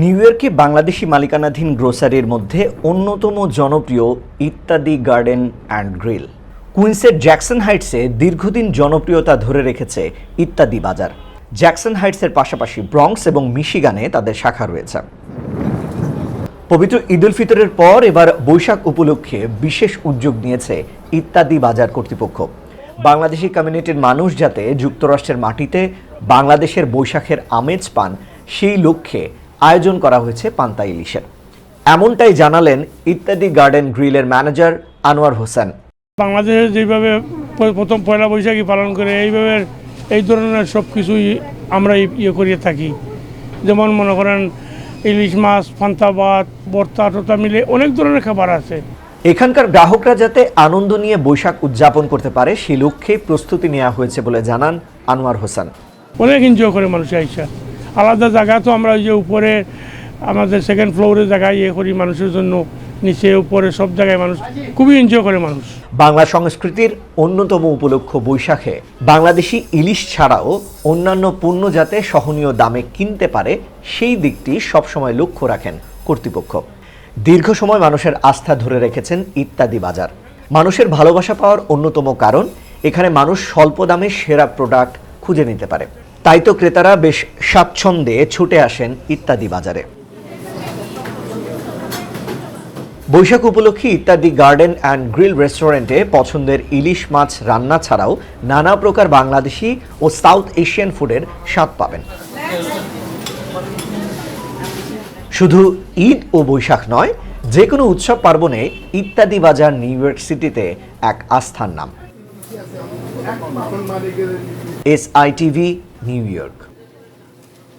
New ইয়র্কে বাংলাদেশি মালিকানাধীন গ্রোসারির মধ্যে অন্যতম জনপ্রিয় ইত্যাদি গার্ডেন অ্যান্ড গ্রিল। কুইন্সের জ্যাকসন হাইটসে দীর্ঘদিন জনপ্রিয়তা ধরে রেখেছে ইত্যাদি বাজার। জ্যাকসন হাইটসের পাশাপাশি ব্রঙ্কস এবং মিশিগানে তাদের শাখা রয়েছে। পবিত্র ঈদ উল ফিতরের পর এবার বৈশাখ উপলক্ষে বিশেষ উদ্যোগ নিয়েছে ইত্যাদি বাজার কর্তৃপক্ষ। বাংলাদেশি কমিউনিটির মানুষ যাতে যুক্তরাষ্ট্রের মাটিতে বাংলাদেশের বৈশাখের আমেজ পান, সেই লক্ষ্যে আয়োজন করা হয়েছে পান্তা ইলিশের। এমনটাই জানালেন ইত্যাদি গার্ডেন গ্রিলের ম্যানেজার আনোয়ার হোসেন। বাংলাদেশে যেভাবে প্রথম পয়লা বৈশাখী পালন করে এইভাবে এই ধরনের সব কিছুই আমরা ইয়ে করিয়ে থাকি। যেমন মনে করেন ইলিশ মাছ ফান্তা ভাত বর্তা টর্তা মিলে অনেক ধরনের খাবার আছে। এখানকার গ্রাহকরা যাতে আনন্দ নিয়ে বৈশাখ উদযাপন করতে পারে সেই লক্ষ্যে প্রস্তুতি নেওয়া হয়েছে বলে জানান আনোয়ার হোসেন। অনেক এনজয় করে মানুষ আইসা। আলাদা জায়গা তো আমরা ওই যে উপরে আমাদের সেকেন্ড ফ্লোরে জায়গায় ইয়ে করি মানুষের জন্য, নিচে উপরে সব জায়গায় মানুষ খুবই এনজয় করে মানুষ। বাংলা সংস্কৃতির অন্যতম উপলক্ষ বৈশাখে, বাংলাদেশি ইলিশ ছাড়াও অন্যান্য পণ্য যাতে সহনীয় দামে কিনতে পারে, সেই দিকটি সবসময় লক্ষ্য রাখেন কর্তৃপক্ষ। দীর্ঘ সময় মানুষের আস্থা ধরে রেখেছেন ইত্যাদি বাজার। মানুষের ভালোবাসা পাওয়ার অন্যতম কারণ, এখানে মানুষ স্বল্প দামে সেরা প্রোডাক্ট খুঁজে নিতে পারে। তাই তো ক্রেতারা বেশ স্বাচ্ছন্দ্যে ছুটে আসেন ইত্যাদি বাজারে। বৈশাখ উপলক্ষে ইত্যাদি গার্ডেন অ্যান্ড গ্রিল রেস্টুরেন্টে পছন্দের ইলিশ মাছ রান্না ছাড়াও নানা প্রকার বাংলাদেশি ও সাউথ এশিয়ান ফুডের স্বাদ পাবেন। শুধু ঈদ ও বৈশাখ নয় যে কোনো উৎসব পার্বণে ইত্যাদি বাজার নিউ ইয়র্ক সিটিতে এক আস্থার নাম। S I TV New York